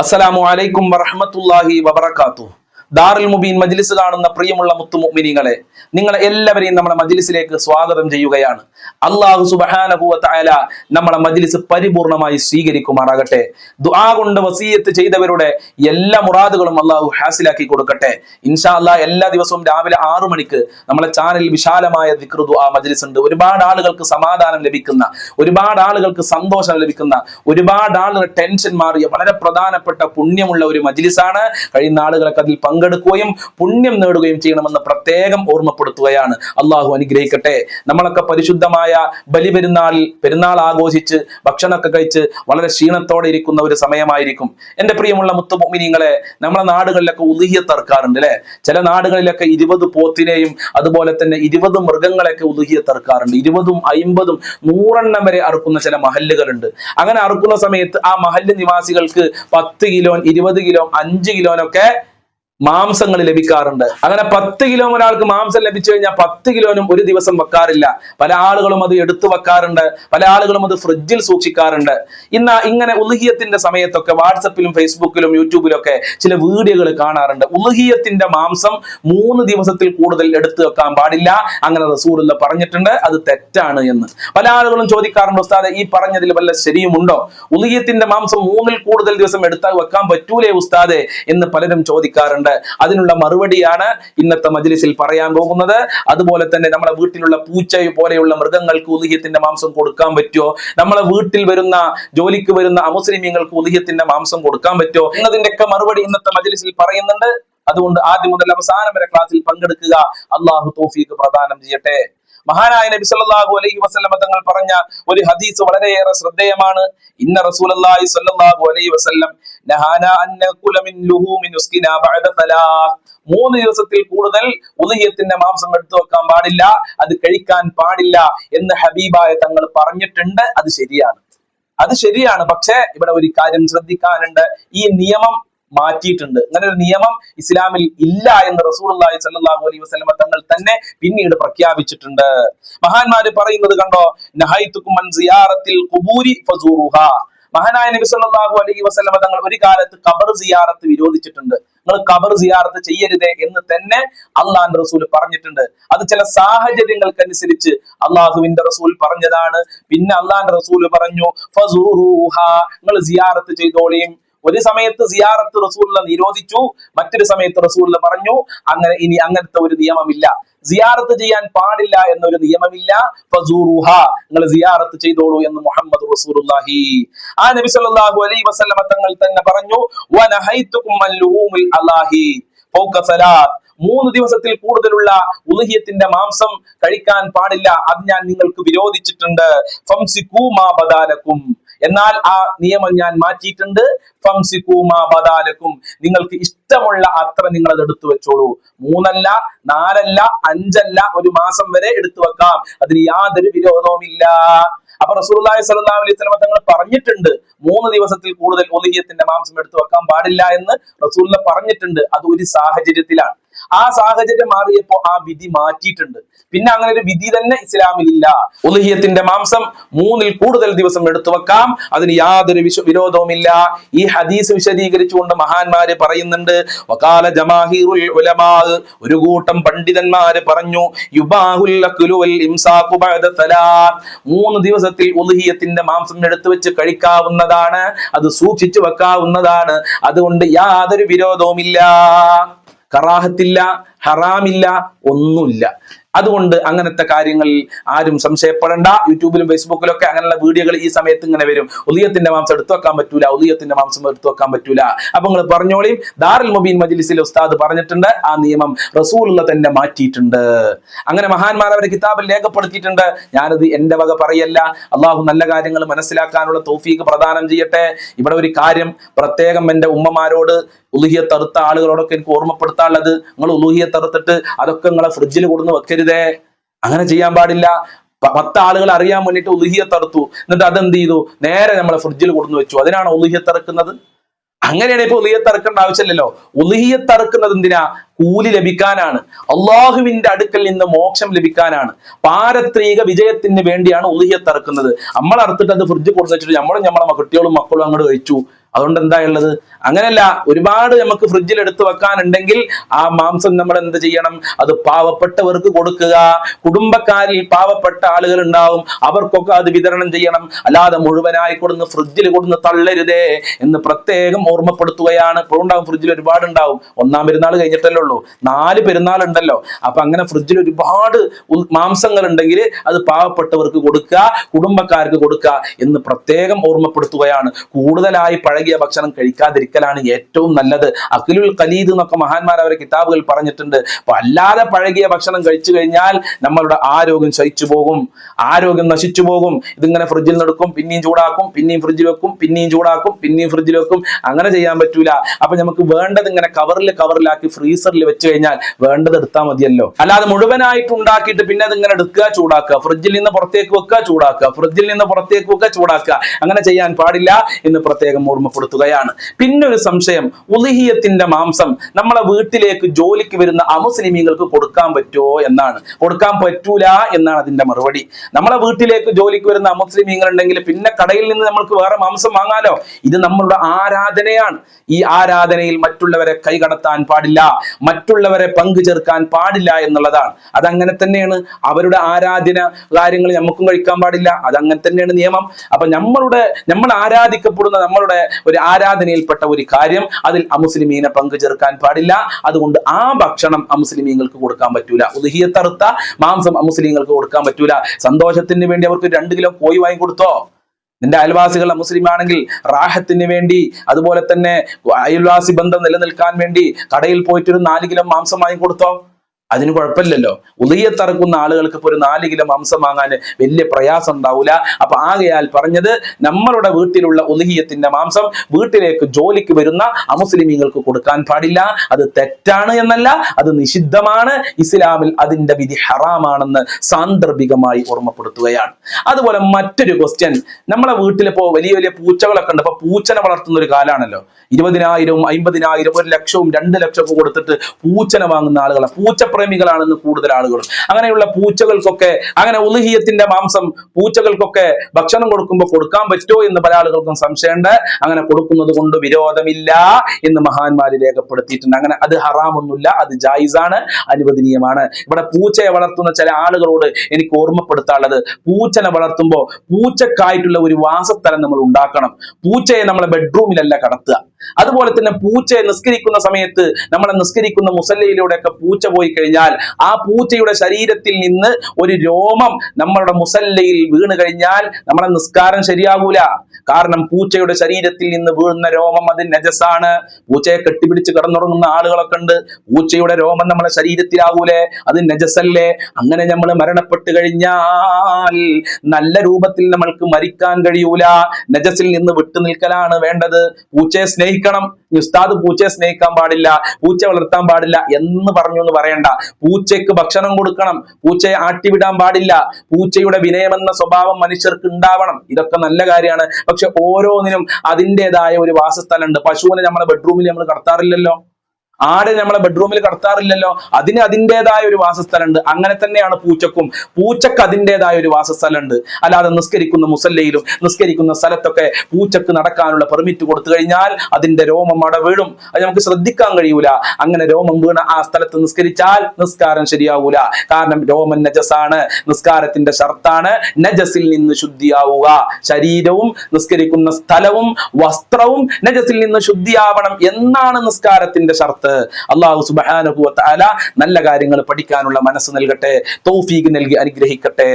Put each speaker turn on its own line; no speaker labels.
അസ്സലാമു അലൈക്കും വറഹ്മത്തുള്ളാഹി വബർക്കാത്തു ദാറുൽ മുബീൻ മജ്ലിസ് കാണുന്ന പ്രിയമുള്ള മുത്തുമുഅ്മിനീങ്ങളെ നിങ്ങളെ എല്ലാവരെയും നമ്മുടെ മജ്ലിസിലേക്ക് സ്വാഗതം ചെയ്യുകയാണ്. അള്ളാഹു തആല നമ്മളെ മജ്ലിസ് പരിപൂർണമായി സ്വീകരിക്കുമാറാകട്ടെ. ദുആ കൊണ്ട് വസീയത്ത് ചെയ്തവരുടെ എല്ലാ മുറാദുകളും അള്ളാഹു ഹാസിലാക്കി കൊടുക്കട്ടെ. ഇൻഷാ അല്ലാ എല്ലാ ദിവസവും രാവിലെ ആറു മണിക്ക് നമ്മളെ ചാനലിൽ വിശാലമായ ദിക്ർ ദുആ മജ്ലിസ് ഉണ്ട്. ഒരുപാട് ആളുകൾക്ക് സമാധാനം ലഭിക്കുന്ന ഒരുപാട് ആളുകൾക്ക് സന്തോഷം ലഭിക്കുന്ന ഒരുപാട് ആളുകൾ ടെൻഷൻ മാറിയ വളരെ പ്രധാനപ്പെട്ട പുണ്യമുള്ള ഒരു മജ്ലിസാണ്. കഴിയുന്ന ആളുകളൊക്കെ അതിൽ പങ്കെടുക്കുകയും പുണ്യം നേടുകയും ചെയ്യണമെന്ന് പ്രത്യേകം ഓർമ്മപ്പെടുത്തുകയാണ് അള്ളാഹു അനുഗ്രഹിക്കട്ടെ. നമ്മളൊക്കെ പരിശുദ്ധമായ ബലി പെരുന്നാളിൽ പെരുന്നാൾ ആഘോഷിച്ച് ഭക്ഷണമൊക്കെ കഴിച്ച് വളരെ ക്ഷീണത്തോടെ ഇരിക്കുന്ന ഒരു സമയമായിരിക്കും. എന്റെ പ്രിയമുള്ള മുത്തുമിനിങ്ങളെ നമ്മളെ നാടുകളിലൊക്കെ ഉലുഹിയത്ത് തർക്കാറുണ്ട് അല്ലെ ചില നാടുകളിലൊക്കെ ഇരുപത് പോത്തിനെയും അതുപോലെ തന്നെ ഇരുപത് മൃഗങ്ങളെയൊക്കെ ഉലുഹിയത്ത് തർക്കാറുണ്ട്. ഇരുപതും അയിമ്പതും നൂറെണ്ണം വരെ അറുക്കുന്ന ചില മഹല്ലുകളുണ്ട്. അങ്ങനെ അറുക്കുന്ന സമയത്ത് ആ മഹല്ല് നിവാസികൾക്ക് പത്ത് കിലോ ഇരുപത് കിലോ അഞ്ച് കിലോനൊക്കെ മാംസങ്ങൾ ലഭിക്കാറുണ്ട്. അങ്ങനെ പത്ത് കിലോ ഒരാൾക്ക് മാംസം ലഭിച്ചു കഴിഞ്ഞാൽ പത്ത് കിലോനും ഒരു ദിവസം വെക്കാറില്ല. പല ആളുകളും അത് എടുത്തു വെക്കാറുണ്ട്. പല ആളുകളും അത് ഫ്രിഡ്ജിൽ സൂക്ഷിക്കാറുണ്ട്. ഇന്ന് ഇങ്ങനെ ഉലുഹിയത്തിന്റെ സമയത്തൊക്കെ വാട്സപ്പിലും ഫേസ്ബുക്കിലും യൂട്യൂബിലും ഒക്കെ ചില വീഡിയോകൾ കാണാറുണ്ട്. ഉലുഹിയത്തിന്റെ മാംസം മൂന്ന് ദിവസത്തിൽ കൂടുതൽ എടുത്തു വെക്കാൻ പാടില്ല. അങ്ങനെ റസൂലുള്ള പറഞ്ഞിട്ടുണ്ട്. അത് തെറ്റാണ് എന്ന്. പല ആളുകളും ചോദിക്കാറുണ്ട് ഉസ്താദ് ഈ പറഞ്ഞതിൽ വല്ല ശരിയുമുണ്ടോ? ഉലുഹിയത്തിന്റെ മാംസം മൂന്നിൽ കൂടുതൽ ദിവസം എടുത്താൽ വെക്കാൻ പറ്റൂലേ ഉസ്താദെ? എന്ന് പലരും ചോദിക്കാറുണ്ട്. അതിനുള്ള മറുപടിയാണ് ഇന്നത്തെ മജ്ലിസിൽ പറയാൻ പോകുന്നത്. അതുപോലെ തന്നെ നമ്മുടെ വീട്ടിലുള്ള പൂച്ച പോലെയുള്ള മൃഗങ്ങൾക്ക് ഉദഹ്യത്തിന്റെ മാംസം കൊടുക്കാൻ പറ്റുമോ? നമ്മളെ വീട്ടിൽ വരുന്ന ജോലിക്ക് വരുന്ന അമുസ്ലിമീങ്ങൾക്ക് ഉദഹ്യത്തിന്റെ മാംസം കൊടുക്കാൻ പറ്റുമോ? എന്നതിന്റെയൊക്കെ മറുപടി ഇന്നത്തെ മജ്ലിസിൽ പറയുന്നുണ്ട്. അതുകൊണ്ട് ആദ്യം മുതൽ അവസാനം വരെ ക്ലാസ്സിൽ പങ്കെടുക്കുക. അള്ളാഹു തോഫീക്ക് പ്രദാനം ചെയ്യട്ടെ. മഹാനായ നബി സല്ലല്ലാഹു അലൈഹി വസല്ലമ തങ്ങൾ പറഞ്ഞ ഒരു ഹദീസ് വളരെയേറെ ശ്രദ്ധേയമാണ്. ഇന്ന റസൂലുള്ളാഹി സല്ലല്ലാഹു അലൈഹി വസല്ലം നഹാന അൻ നഖുല മിൻ ലുഹൂമിൻ ഉസ്കിന ബഅദ സലാത്ത് മൂന്ന് ദിവസത്തിൽ കൂടുതൽ ഉദയത്തിന്റെ മാംസം എടുത്തു വെക്കാൻ പാടില്ല അത് കഴിക്കാൻ പാടില്ല എന്ന് ഹബീബായ തങ്ങൾ പറഞ്ഞിട്ടുണ്ട്. അത് ശരിയാണ്. അത് ശരിയാണ്. പക്ഷേ ഇവിടെ ഒരു കാര്യം ശ്രദ്ധിക്കാനുണ്ട്. ഈ നിയമം മാറ്റിയിട്ടുണ്ട്. അങ്ങനെ ഒരു നിയമം ഇസ്ലാമിൽ ഇല്ല എന്ന് റസൂലുള്ളാഹി സ്വല്ലല്ലാഹു അലൈഹി വസ്ലമ തങ്ങൾ തന്നെ പിന്നീട് പ്രഖ്യാപിച്ചിട്ടുണ്ട്. മഹാന്മാര് പറയുന്നത് കണ്ടോ? നഹൈത്തുക്കുമൻ ഖുബൂരി ഫസൂറുഹ. മഹാനായ നബി സല്ലാഹു അലൈഹി വസ്ലമ തങ്ങൾ ഒരു കാലത്ത് കബർ സിയാറത്ത് വിരോധിച്ചിട്ടുണ്ട്. നിങ്ങൾ കബർ സിയാറത്ത് ചെയ്യരുതേ എന്ന് തന്നെ അള്ളാന്റെ റസൂൽ പറഞ്ഞിട്ടുണ്ട്. അത് ചില സാഹചര്യങ്ങൾക്കനുസരിച്ച് അള്ളാഹുവിന്റെ റസൂൽ പറഞ്ഞതാണ്. പിന്നെ അള്ളാന്റെ റസൂൽ പറഞ്ഞു ഫസൂറുഹ. നിങ്ങൾ സിയാറത്ത് ചെയ്തോളിയും ഒരു സമയത്ത് സിയാറത്ത് റസൂലിനെ നിരോധിച്ചു മറ്റൊരു സമയത്ത് റസൂലിന് പറഞ്ഞു അങ്ങനെ ഇനി അങ്ങനത്തെ ഒരു നിയമമില്ല. സിയാറത്ത് ചെയ്യാൻ പാടില്ല എന്നൊരു നിയമമില്ല. നിങ്ങൾ സിയാറത്ത് ചെയ്തോളൂ എന്ന് മുഹമ്മദ് റസൂലുള്ളാഹി. ആ നബി സല്ലല്ലാഹു അലൈഹി വസല്ലമ തങ്ങൾ തന്നെ പറഞ്ഞു വനഹൈതുക്കും അൻ ലുഹൂമിൽ അല്ലാഹി ഫൗക സലാത്ത്. മൂന്ന് ദിവസത്തിൽ കൂടുതലുള്ള ഉലഹിയത്തിന്റെ മാംസം കഴിക്കാൻ പാടില്ല. അത് ഞാൻ നിങ്ങൾക്ക് വിരോധിച്ചിട്ടുണ്ട്. ഫംസിക്കൂ മാ ബദാലക്കും. എന്നാൽ ആ നിയമം ഞാൻ മാറ്റിയിട്ടുണ്ട്. ബദാലക്കും. നിങ്ങൾക്ക് ഇഷ്ടമുള്ള അത്ര നിങ്ങൾ അത് എടുത്തു വെച്ചോളൂ. മൂന്നല്ല നാലല്ല അഞ്ചല്ല ഒരു മാസം വരെ എടുത്തു വെക്കാം. അതിന് യാതൊരു വിരോധവുമില്ല. അപ്പൊ റസൂലുള്ളാഹി സ്വല്ലല്ലാഹു അലൈഹി വസല്ലം തങ്ങൾ പറഞ്ഞിട്ടുണ്ട് മൂന്ന് ദിവസത്തിൽ കൂടുതൽ ഒലിഹിയത്തിന്റെ മാംസം എടുത്തു വെക്കാൻ പാടില്ല എന്ന് റസൂലിനെ പറഞ്ഞിട്ടുണ്ട്. അത് ഒരു സാഹചര്യത്തിലാണ്. ആ സാഹചര്യം മാറിയപ്പോ ആ വിധി മാറ്റിയിട്ടുണ്ട്. പിന്നെ അങ്ങനെ ഒരു വിധി തന്നെ ഇസ്ലാമിലില്ല. ഉലഹിയത്തിന്റെ മാംസം മൂന്നിൽ കൂടുതൽ ദിവസം എടുത്തു വെക്കാം. അതിന് യാതൊരു വിശ്വ വിരോധവുമില്ല. ഈ ഹദീസ് വിശദീകരിച്ചുകൊണ്ട് മഹാന്മാര് പറയുന്നുണ്ട് വകാല ജമാഹിറുൽ ഉലമാ ഒരു കൂട്ടം പണ്ഡിതന്മാര് പറഞ്ഞു യുബാഹുൽ ഇംസാഖു ബഅദ മൂന്ന് ദിവസത്തിൽ ഉലഹിയത്തിന്റെ മാംസം എടുത്തു വെച്ച് കഴിക്കാവുന്നതാണ് അത് സൂക്ഷിച്ചു വെക്കാവുന്നതാണ്. അതുകൊണ്ട് യാതൊരു വിരോധവുമില്ല. കറാഹത്തില്ല ഹറാമില്ല ഒന്നുമില്ല. അതുകൊണ്ട് അങ്ങനത്തെ കാര്യങ്ങളിൽ ആരും സംശയപ്പെടേണ്ട. യൂട്യൂബിലും ഫേസ്ബുക്കിലും ഒക്കെ അങ്ങനെയുള്ള വീഡിയോകൾ ഈ സമയത്ത് ഇങ്ങനെ വരും. ഉദയത്തിന്റെ മാംസം എടുത്തു വെക്കാൻ പറ്റൂല ഉദയത്തിന്റെ മാംസം എടുത്തു വെക്കാൻ പറ്റൂല. അപ്പൊ നിങ്ങൾ പറഞ്ഞോളിയും ദാറുൽ മുബീൻ മജ്ലിസിൽ ഉസ്താദ് പറഞ്ഞിട്ടുണ്ട് ആ നിയമം റസൂലുള്ള തന്നെ മാറ്റിയിട്ടുണ്ട്. അങ്ങനെ മഹാന്മാർ അവരെ കിതാബിൽ രേഖപ്പെടുത്തിയിട്ടുണ്ട്. ഞാനത് എന്റെ വക പറയല്ല. അള്ളാഹു നല്ല കാര്യങ്ങൾ മനസ്സിലാക്കാനുള്ള തോഫീക്ക് പ്രദാനം ചെയ്യട്ടെ. ഇവിടെ ഒരു കാര്യം പ്രത്യേകം എന്റെ ഉമ്മമാരോട് ഉലുഹിയ തറുത്ത ആളുകളോടൊക്കെ എനിക്ക് ഓർമ്മപ്പെടുത്താനുള്ളത്. നിങ്ങൾ ഉലുഹിയ തറുത്തിട്ട് അതൊക്കെ നിങ്ങളെ ഫ്രിഡ്ജിൽ കൊടുന്ന് വെക്കരുതേ. അങ്ങനെ ചെയ്യാൻ പാടില്ല. പത്ത് ആളുകൾ അറിയാൻ വേണ്ടിയിട്ട് ഉലുഹിയ തറുത്തു. എന്നിട്ട് അതെന്ത് ചെയ്തു? നേരെ നമ്മളെ ഫ്രിഡ്ജിൽ കൊടുന്ന് വെച്ചു. അതിനാണ് ഉലുഹിയ തറുക്കുന്നത്. അങ്ങനെയാണ് ഇപ്പൊ ഉലിയെ തറക്കേണ്ട ആവശ്യമില്ലല്ലോ. ഉലിയത്ത് തറക്കുന്നത് എന്തിനാ? കൂലി ലഭിക്കാനാണ്. അള്ളാഹുവിന്റെ അടുക്കൽ നിന്ന് മോക്ഷം ലഭിക്കാനാണ്. പാരത്രിക വിജയത്തിന് വേണ്ടിയാണ് ഉലിയത്ത് തറക്കുന്നത്. നമ്മൾ അറുത്തിട്ട് അത് ഫ്രിഡ്ജ് കൊടുത്തു വെച്ചിട്ട് നമ്മളും നമ്മളെ കുട്ടികളും മക്കളും അങ്ങോട്ട് കഴിച്ചു. അതുകൊണ്ട് എന്താ ഉള്ളത്? അങ്ങനെയല്ല ഒരുപാട് നമുക്ക് ഫ്രിഡ്ജിൽ എടുത്തു വെക്കാനുണ്ടെങ്കിൽ ആ മാംസം നമ്മൾ എന്ത് ചെയ്യണം? അത് പാവപ്പെട്ടവർക്ക് കൊടുക്കുക. കുടുംബക്കാരിൽ പാവപ്പെട്ട ആളുകൾ ഉണ്ടാവും. അവർക്കൊക്കെ അത് വിതരണം ചെയ്യണം. അല്ലാതെ മുഴുവനായി കൊടുന്ന് ഫ്രിഡ്ജിൽ കൊടുന്ന് തള്ളരുതേ എന്ന് പ്രത്യേകം ഓർമ്മപ്പെടുത്തുകയാണ്. ഉണ്ടാവും ഫ്രിഡ്ജിൽ ഒരുപാട് ഉണ്ടാവും. ഒന്നാം പെരുന്നാൾ കഴിഞ്ഞിട്ടല്ലേ ഉള്ളൂ. നാല് പെരുന്നാൾ ഉണ്ടല്ലോ. അപ്പൊ അങ്ങനെ ഫ്രിഡ്ജിൽ ഒരുപാട് മാംസങ്ങൾ ഉണ്ടെങ്കിൽ അത് പാവപ്പെട്ടവർക്ക് കൊടുക്കുക കുടുംബക്കാർക്ക് കൊടുക്കുക എന്ന് പ്രത്യേകം ഓർമ്മപ്പെടുത്തുകയാണ്. കൂടുതലായി പഴകിയ ഭക്ഷണം കഴിക്കാതിരിക്കലാണ് ഏറ്റവും നല്ലത്. അഖിലുൽ ഖലീദ് എന്നൊക്കെ മഹാന്മാർ അവരെ കിതാബുകൾ പറഞ്ഞിട്ടുണ്ട്. അപ്പൊ അല്ലാതെ പഴകിയ ഭക്ഷണം കഴിച്ചു കഴിഞ്ഞാൽ നമ്മളുടെ ആരോഗ്യം ശയിച്ചു പോകും. ആരോഗ്യം നശിച്ചു പോകും. ഇതിങ്ങനെ ഫ്രിഡ്ജിൽ നിടക്കും പിന്നെയും ചൂടാക്കും പിന്നെയും ഫ്രിഡ്ജിൽ വെക്കും പിന്നെയും ചൂടാക്കും പിന്നെയും ഫ്രിഡ്ജിൽ വെക്കും. അങ്ങനെ ചെയ്യാൻ പറ്റൂല. അപ്പൊ നമുക്ക് വേണ്ടത് ഇങ്ങനെ കവറിൽ കവറിലാക്കി ഫ്രീസറിൽ വെച്ച് കഴിഞ്ഞാൽ വേണ്ടത് എടുത്താൽ മതിയല്ലോ. അല്ലാതെ മുഴുവനായിട്ട് ഉണ്ടാക്കിയിട്ട് പിന്നെ അത് ഇങ്ങനെ എടുക്കുക ചൂടാക്കുക. ഫ്രിഡ്ജിൽ നിന്ന് പുറത്തേക്ക് വെക്കുക ചൂടാക്കുക. ഫ്രിഡ്ജിൽ നിന്ന് പുറത്തേക്ക് വെക്കുക ചൂടാക്കുക. അങ്ങനെ ചെയ്യാൻ പാടില്ല എന്ന് പ്രത്യേകം ഓർമ്മപ്പെടുത്തുകയാണ്. പിന്നെ ഒരു സംശയം ഉലിഹിയത്തിന്റെ മാംസം നമ്മളെ വീട്ടിലേക്ക് ജോലിക്ക് വരുന്ന അമുസ്ലിമീങ്ങൾക്ക് കൊടുക്കാൻ പറ്റുമോ എന്നാണ്. കൊടുക്കാൻ പറ്റൂല എന്നാണ് അതിന്റെ മറുപടി. നമ്മളെ വീട്ടിലേക്ക് ജോലിക്ക് വരുന്ന അമുസ്ലിമീങ്ങൾ ഉണ്ടെങ്കിൽ പിന്നെ കടയിൽ നിന്ന് നമ്മൾക്ക് വേറെ മാംസം വാങ്ങാലോ? ഇത് നമ്മളുടെ ആരാധനയാണ്. ഈ ആരാധനയിൽ മറ്റുള്ളവരെ കൈകടത്താൻ പാടില്ല. മറ്റുള്ളവരെ പങ്കു ചേർക്കാൻ പാടില്ല എന്നുള്ളതാണ്. അതങ്ങനെ തന്നെയാണ്. അവരുടെ ആരാധന കാര്യങ്ങൾ നമുക്കും കഴിക്കാൻ പാടില്ല. അതങ്ങനെ തന്നെയാണ് നിയമം. അപ്പൊ നമ്മളുടെ നമ്മൾ ആരാധിക്കപ്പെടുന്ന നമ്മളുടെ ഒരു ആരാധനയിൽപ്പെട്ട ഒരു കാര്യം അതിൽ അമുസ്ലിമീനെ പങ്കു ചേർക്കാൻ പാടില്ല. അതുകൊണ്ട് ആ ഭക്ഷണം അമുസ്ലിമീങ്ങൾക്ക് കൊടുക്കാൻ പറ്റൂല. ഉദഹിയത്തറുത്ത മാംസം അമുസ്ലിങ്ങൾക്ക് കൊടുക്കാൻ പറ്റൂല. സന്തോഷത്തിന് വേണ്ടി അവർക്ക് രണ്ട് കിലോ കോയി വാങ്ങി കൊടുത്തോ? നിന്റെ അയൽവാസികൾ മുസ്ലിം ആണെങ്കിൽ റാഹത്തിന് വേണ്ടി അതുപോലെ തന്നെ അയൽവാസി ബന്ധം നിലനിൽക്കാൻ വേണ്ടി കടയിൽ പോയിട്ട് ഒരു നാല് കിലോ മാംസം വാങ്ങി കൊടുത്തോ? അതിന് കുഴപ്പമില്ലല്ലോ. ഉദയത്തറക്കുന്ന ആളുകൾക്ക് ഇപ്പോൾ ഒരു നാല് കിലോ മാംസം വാങ്ങാൻ വലിയ പ്രയാസം ഉണ്ടാവില്ല അപ്പൊ ആകയാൽ പറഞ്ഞത് നമ്മളുടെ വീട്ടിലുള്ള ഉദഹീയത്തിന്റെ മാംസം വീട്ടിലേക്ക് ജോലിക്ക് വരുന്ന അമുസ്ലിമീങ്ങൾക്ക് കൊടുക്കാൻ പാടില്ല. അത് തെറ്റാണ് എന്നല്ല അത് നിഷിദ്ധമാണ്. ഇസ്ലാമിൽ അതിന്റെ വിധി ഹറാമാണെന്ന് സാന്ദർഭികമായി ഓർമ്മപ്പെടുത്തുകയാണ്. അതുപോലെ മറ്റൊരു ക്വസ്റ്റ്യൻ നമ്മളെ വീട്ടിലിപ്പോ വലിയ വലിയ പൂച്ചകളൊക്കെ ഉണ്ട്. അപ്പൊ പൂച്ചനെ വളർത്തുന്ന ഒരു കാലാണല്ലോ. ഇരുപതിനായിരവും അമ്പതിനായിരം ഒരു ലക്ഷവും രണ്ട് ലക്ഷവും കൊടുത്തിട്ട് പൂച്ചനെ വാങ്ങുന്ന ആളുകളെ. പൂച്ചപ്രേമികളാണെന്ന് കൂടുതൽ ആളുകളും. അങ്ങനെയുള്ള പൂച്ചകൾക്കൊക്കെ അങ്ങനെ ഉലുഹിയത്തിന്റെ മാംസം പൂച്ചകൾക്കൊക്കെ ഭക്ഷണം കൊടുക്കുമ്പോൾ കൊടുക്കാൻ പറ്റുമോ എന്ന് പല ആളുകൾക്കും സംശയമുണ്ട്. അങ്ങനെ കൊടുക്കുന്നത് കൊണ്ട് വിരോധമില്ല എന്ന് മഹാന്മാര് രേഖപ്പെടുത്തിയിട്ടുണ്ട്. അങ്ങനെ അത് ഹറാമൊന്നുമില്ല അത് ജായിസാണ് അനുവദനീയമാണ്. ഇവിടെ പൂച്ചയെ വളർത്തുന്ന ചില ആളുകളോട് എനിക്ക് ഓർമ്മപ്പെടുത്താനുള്ളത്. പൂച്ചനെ വളർത്തുമ്പോൾ പൂച്ചക്കായിട്ടുള്ള ഒരു വാസസ്ഥലം നമ്മൾ ഉണ്ടാക്കണം. പൂച്ചയെ നമ്മളെ ബെഡ്റൂമിലല്ല കടത്തുക. അതുപോലെ തന്നെ പൂച്ചയെ നിസ്കരിക്കുന്ന സമയത്ത് നമ്മളെ നിസ്കരിക്കുന്ന മുസല്ലയിലൂടെയൊക്കെ പൂച്ച പോയി കഴിഞ്ഞാൽ ആ പൂച്ചയുടെ ശരീരത്തിൽ നിന്ന് ഒരു രോമം നമ്മളുടെ മുസല്ലയിൽ വീണ് കഴിഞ്ഞാൽ നമ്മുടെ നിസ്കാരം ശരിയാകൂല കാരണം പൂച്ചയുടെ ശരീരത്തിൽ നിന്ന് വീഴുന്ന രോമം അത് നജസാണ്. പൂച്ചയെ കെട്ടിപിടിച്ച് കിടന്നുറങ്ങുന്ന ആളുകളൊക്കെ ഉണ്ട്. പൂച്ചയുടെ രോമം നമ്മളെ ശരീരത്തിലാകൂലേ അത് നജസല്ലേ അങ്ങനെ നമ്മൾ മരണപ്പെട്ട് കഴിഞ്ഞാൽ നല്ല രൂപത്തിൽ നമ്മൾക്ക് മരിക്കാൻ കഴിയൂല. നജസിൽ നിന്ന് വിട്ടു നിൽക്കലാണ് വേണ്ടത്. പൂച്ചയെ സ്നേഹിക്കണം. ഉസ്താദ് പൂച്ചയെ സ്നേഹിക്കാൻ പാടില്ല പൂച്ച വളർത്താൻ പാടില്ല എന്ന് പറഞ്ഞു എന്ന് പറയണ്ട. പൂച്ചയ്ക്ക് ഭക്ഷണം കൊടുക്കണം പൂച്ചയെ ആട്ടിവിടാൻ പാടില്ല. പൂച്ചയുടെ വിനയമെന്ന സ്വഭാവം മനുഷ്യർക്ക് ഉണ്ടാവണം. ഇതൊക്കെ നല്ല കാര്യമാണ്. പക്ഷെ ഓരോന്നിനും അതിന്റെതായ ഒരു വാസസ്ഥലമുണ്ട്. പശുവിനെ നമ്മുടെ ബെഡ്റൂമിൽ നമ്മൾ കടത്താറില്ലല്ലോ. ആട് നമ്മളെ ബെഡ്റൂമിൽ കടത്താറില്ലല്ലോ. അതിന് അതിന്റെതായ ഒരു വാസസ്ഥലമുണ്ട്. അങ്ങനെ തന്നെയാണ് പൂച്ചക്കും. പൂച്ചക്ക് അതിന്റെതായ ഒരു വാസസ്ഥലമുണ്ട്. അല്ലാതെ നിസ്കരിക്കുന്ന മുസല്ലയിലും നിസ്കരിക്കുന്ന സ്ഥലത്തൊക്കെ പൂച്ചക്ക് നടക്കാനുള്ള പെർമിറ്റ് കൊടുത്തു കഴിഞ്ഞാൽ അതിന്റെ രോമം അവിടെ വീഴും. അത് നമുക്ക് ശ്രദ്ധിക്കാൻ കഴിയൂല. അങ്ങനെ രോമം വീണ ആ സ്ഥലത്ത് നിസ്കരിച്ചാൽ നിസ്കാരം ശരിയാവൂല. കാരണം രോമൻ നജസാണ്. നിസ്കാരത്തിന്റെ ഷർത്താണ് നജസിൽ നിന്ന് ശുദ്ധിയാവുക. ശരീരവും നിസ്കരിക്കുന്ന സ്ഥലവും വസ്ത്രവും നജസിൽ നിന്ന് ശുദ്ധിയാവണം എന്നാണ് നിസ്കാരത്തിന്റെ ഷർത്ത്. അള്ളാഹു സുബാനുഭവ നല്ല കാര്യങ്ങൾ പഠിക്കാനുള്ള മനസ്സ് നൽകട്ടെ തൗഫീഖ് നൽകി അനുഗ്രഹിക്കട്ടെ.